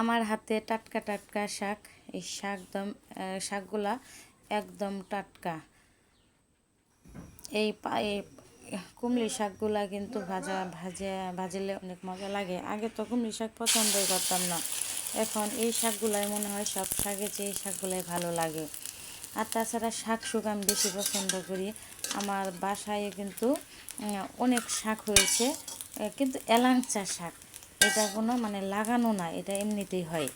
আমার হাতে টাটকা টাটকা শাক। এই শাক দম শাকগুলা একদম টাটকা। এই কুমড়ি শাকগুলা কিন্তু ভাজা ভাজা, ভাজলে অনেক মজা লাগে। আগে তো কুমড়ি শাক পছন্দই করতাম না। এখন এই শাকগুলাই মনে হয় সব শাকের যে এই শাকগুলাই ভালো লাগে। আর তাছাড়া শাক শুক আমি বেশি পছন্দ করি। আমার বাসায় কিন্তু অনেক শাক হয়েছে। কিন্তু এলাংচা শাক। এটা কোনো মানে লাগানো না, এটা এমনিতেই হয়।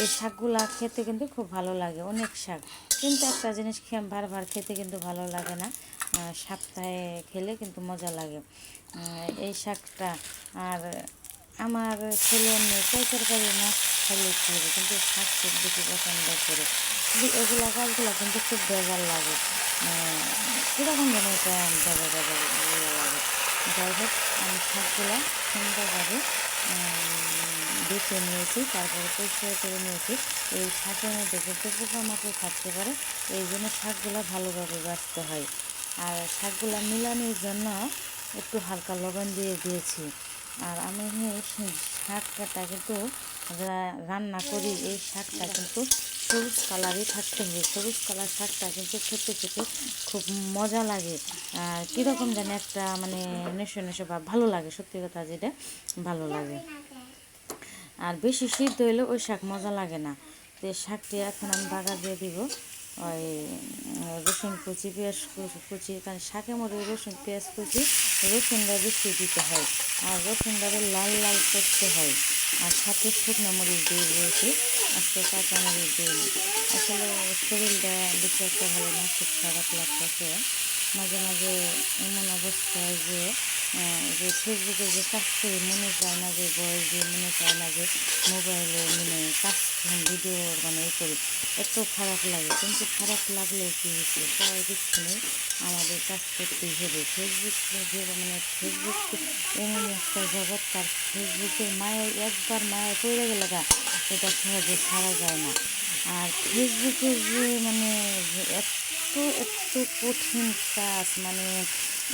এই শাকগুলা খেতে কিন্তু খুব ভালো লাগে, অনেক শাক। কিন্তু একটা জিনিস বারবার খেতে কিন্তু ভালো লাগে না সপ্তাহে খেলে কিন্তু মজা লাগে। এই শাকটা, আর আমার ছেলে মেয়ে তরকারি মাছ কি হবে? কিন্তু শাক বেশি পছন্দ করে। এগুলো গাছগুলো কিন্তু খুব বেজার লাগে। কীরকম যেন এটা লাগে। যাই হোক, আমি শাকগুলো সুন্দরভাবে বেছে নিয়েছি, তারপরে পরিষ্কার করে নিয়েছি। এই শাকের মধ্যে কিন্তু পোকামাকড় থাকতে পারে এই জন্য শাকগুলো ভালোভাবে বাঁচতে হয়। আর শাকগুলো মিলানোর জন্য একটু হালকা লবণ দিয়ে দিয়েছি। আর আমি শাকটা কিন্তু রান্না করি, এই শাকটা কিন্তু সবুজ কালারই থাকতে হবে। সবুজ কালার শাকটা কিন্তু খেতে খেতে খুব মজা লাগে। আর কীরকম জানি একটা মানে নেশো নেশো বা ভালো লাগে, সত্যি কথা যেটা, ভালো লাগে। আর বেশি সিদ্ধ হইলে ওই শাক মজা লাগে না। তো শাকটি এখন আমি বাগা দিয়ে দিব। ওই রসুন কুচি, পেঁয়াজ কুচি, কারণ শাকের মধ্যে রসুন, পেঁয়াজ কুচি, রসুনটা বেশি দিতে হয়। আর রসুনটাকে লাল লাল করতে হয়। আর সাথে শুকনো মরিচ দিয়ে দিয়েছি। আজকে কাঁচা মরিচ আসলে শরীরটা বেশি একটা ভালো না, খুব খারাপ লাগতেছে। মাঝে মাঝে এমন অবস্থায় যে যে ফেসবুকে যে কাজ করি মনে চায় না যে, বয়স দিয়ে মনে চায় না যে, মোবাইলে মানে কাজ ভিডিও মানে এ করি, এত খারাপ লাগে। কিন্তু খারাপ লাগলে কী হচ্ছে তার কিছু আমাদের কাজ করতেই হবে। ফেসবুক যে মানে ফেসবুক এমন একটা জগৎ, তার ফেসবুকের মায়ের একবার মায়ের পড়ে গেলে এটা সহজে ছাড়া যায় না। আর ফেসবুকে যে মানে এত এত কঠিন কাজ মানে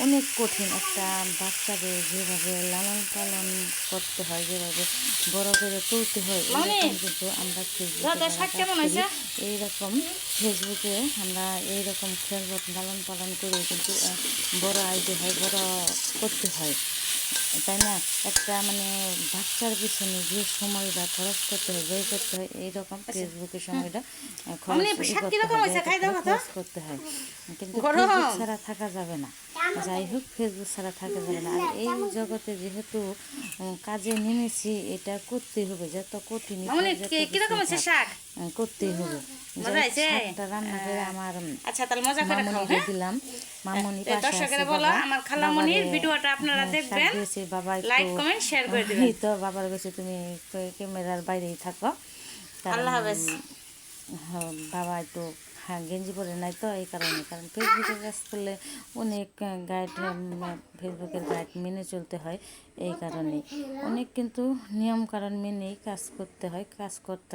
অনেক কঠিন একটা বাচ্চাকে যেভাবে লালন পালন করতে হয় যেভাবে বড় করে তুলতে হয় এরকম কিন্তু আমরা ফেসবুকে এইরকম ফেসবুকে আমরা এইরকম খেলবত লালন পালন করে কিন্তু বড় আইডি হয় বড় করতে হয়। তাই না? একটা মানে বাচ্চার পিছনে যে সময়টা খরচ করতে হয় ব্যয় করতে হয় এইরকম ফেসবুকের সময়টা খরচ করতে হয়, কিন্তু ছাড়া থাকা যাবে না। যাই হোক ফেসবুক ছাড়া থাকা যাবে না। আর এই জগতে যেহেতু কাজে নেমেছি এটা করতে হবে। যত কঠিন করতেই হবে। রান্না করে আমার আচ্ছা তাহলে মজা করে খাও হ্যাঁ? দিলাম। মামনি দর্শকেরা বলো, বাবা। আমার খালামণির ভিডিওটা আপনারা হ্যাঁ, দেখবেন। বাবা লাইক, একটু- কমেন্ট, শেয়ার করে দিবেন। তো বাবার কাছে তুমি ক- ক্যামেরার বাইরেই থাকো। কারণ, আল্লাহ হাফেজ। হ্যাঁ, বাবা একটু হ্যাঁ গেঞ্জি পরে নাই তো এই কারণে। কারণ ফেসবুকের কাজ করলে অনেক গাইড ফেসবুকের গাইড মেনে চলতে হয় এই কারণে। অনেক কিন্তু নিয়ম কারণ মেনেই কাজ করতে হয়, কাজ করতে